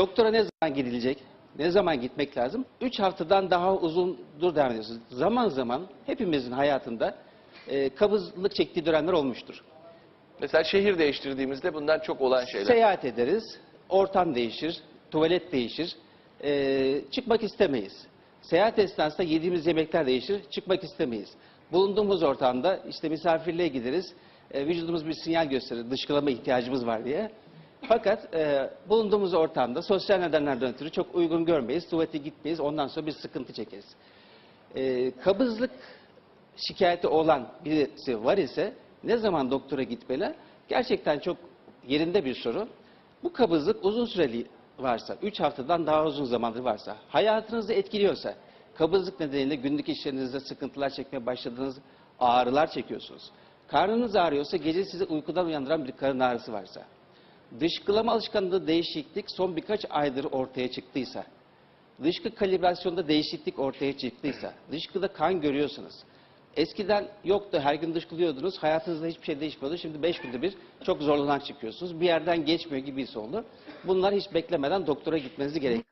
Doktora ne zaman gidilecek? Ne zaman gitmek lazım? 3 haftadan daha uzundur devam ediyorsunuz. Zaman zaman hepimizin hayatında e, kabızlık çektiği dönemler olmuştur. Mesela şehir değiştirdiğimizde bundan çok olan şeyler. Seyahat ederiz, ortam değişir, tuvalet değişir, e, çıkmak istemeyiz. Seyahat esnasında yediğimiz yemekler değişir, çıkmak istemeyiz. Bulunduğumuz ortamda işte misafirliğe gideriz, e, vücudumuz bir sinyal gösterir, dışkılama ihtiyacımız var diye. Fakat e, bulunduğumuz ortamda sosyal nedenlerden ötürü çok uygun görmeyiz, tuvalete gitmeyiz, ondan sonra bir sıkıntı çekeriz. E, kabızlık şikayeti olan birisi var ise ne zaman doktora gitmeli? Gerçekten çok yerinde bir soru. Bu kabızlık uzun süreli varsa, 3 haftadan daha uzun zamandır varsa, hayatınızı etkiliyorsa, kabızlık nedeniyle günlük işlerinizde sıkıntılar çekmeye başladığınız ağrılar çekiyorsunuz. Karnınız ağrıyorsa gece sizi uykudan uyandıran bir karın ağrısı varsa, dışkılama alışkanlığı değişiklik son birkaç aydır ortaya çıktıysa, dışkı kalibrasyonda değişiklik ortaya çıktıysa, dışkıda kan görüyorsunuz. Eskiden yoktu, her gün dışkılıyordunuz, hayatınızda hiçbir şey değişmiyordu. Şimdi beş günde bir çok zorlanan çıkıyorsunuz. Bir yerden geçmiyor gibi oldu. Bunlar hiç beklemeden doktora gitmenizi gerekiyor.